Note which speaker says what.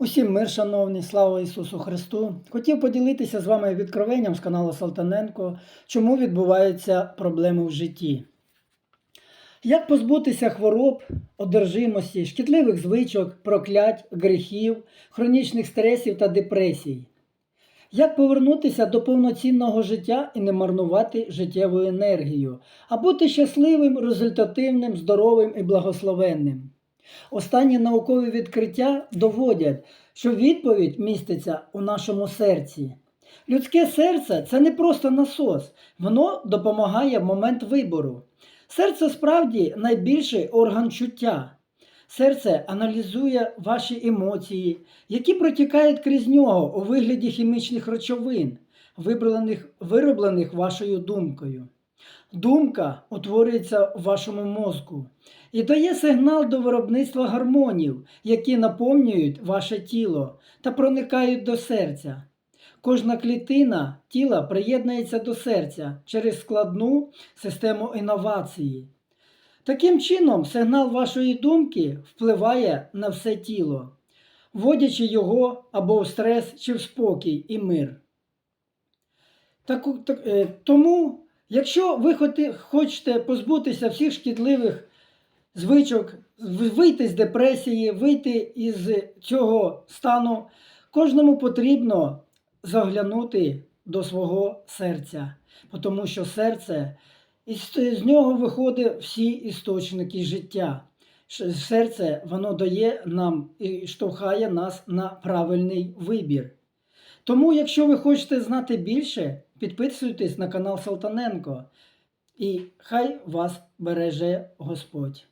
Speaker 1: Усім мир, шановні, слава Ісусу Христу! Хотів поділитися з вами відкровенням з каналу Салтаненко, чому відбуваються проблеми в житті. Як позбутися хвороб, одержимості, шкідливих звичок, проклять, гріхів, хронічних стресів та депресій? Як повернутися до повноцінного життя і не марнувати життєву енергію, а бути щасливим, результативним, здоровим і благословенним? Останні наукові відкриття доводять, що відповідь міститься у нашому серці. Людське серце це не просто насос, воно допомагає в момент вибору. Серце справді найбільший орган чуття. Серце аналізує ваші емоції, які протікають крізь нього у вигляді хімічних речовин, вироблених вашою думкою. Думка утворюється в вашому мозку і дає сигнал до виробництва гормонів, які наповнюють ваше тіло та проникають до серця. Кожна клітина тіла приєднується до серця через складну систему інновації. Таким чином, сигнал вашої думки впливає на все тіло, вводячи його або в стрес чи в спокій і мир. Так, так, е, тому, якщо ви хочете позбутися всіх шкідливих звичок, вийти з депресії, вийти із цього стану, кожному потрібно заглянути до свого серця, тому що серце з нього виходять всі істочники життя. Серце воно дає нам і штовхає нас на правильний вибір. Тому, якщо ви хочете знати більше, підписуйтесь на канал Салтаненко, і хай вас береже Господь.